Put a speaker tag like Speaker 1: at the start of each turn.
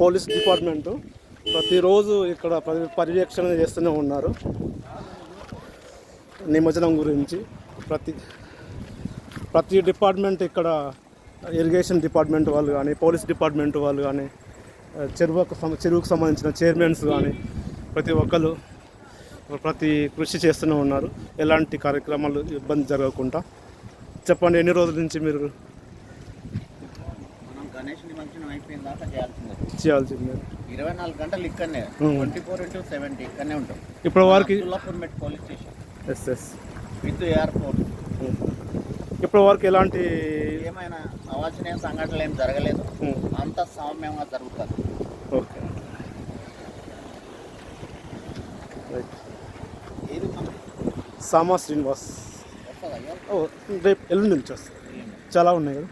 Speaker 1: Police department ప్రతిరోజు ఇక్కడ పర్యవేక్షణ చేస్తూనే ఉన్నారు. నిమజ్జనం గురించి ప్రతి ప్రతి డిపార్ట్మెంట్ ఇక్కడ ఇరిగేషన్ డిపార్ట్మెంట్ వాళ్ళు కానీ పోలీస్ డిపార్ట్మెంట్ వాళ్ళు కానీ చెరువుకు చెరువుకు సంబంధించిన చైర్మన్స్ కానీ ప్రతి ఒక్కరు ప్రతి కృషి చేస్తూనే ఉన్నారు. ఎలాంటి కార్యక్రమాలు ఇబ్బంది జరగకుండా చెప్పండి ఎన్ని రోజుల నుంచి మీరు
Speaker 2: గణేష్ నిమజ్జనం అయిపోయిన దాకా చేయాల్సిందే.
Speaker 1: చేయాల్సింది.
Speaker 2: ఇరవై నాలుగు గంటలు ఇక్కడనే. ట్వంటీ ఫోర్ ఇంటూ సెవెంటీ ఇక్కడనే ఉంటాం.
Speaker 1: ఇప్పుడు వారికి
Speaker 2: police station.
Speaker 1: Yes yes.
Speaker 2: With airport.
Speaker 1: వరకు ఎలాంటి
Speaker 2: ఏమైనా అవాంఛనీయ సంఘటనలు ఏం జరగలేదు. అంత సౌమ్యంగా జరుగుతుంది
Speaker 1: ఓకే. సామా శ్రీనివాస్. రేపు ఎల్లుండి నుంచి వస్తుంది. చాలా ఉన్నాయి కదా?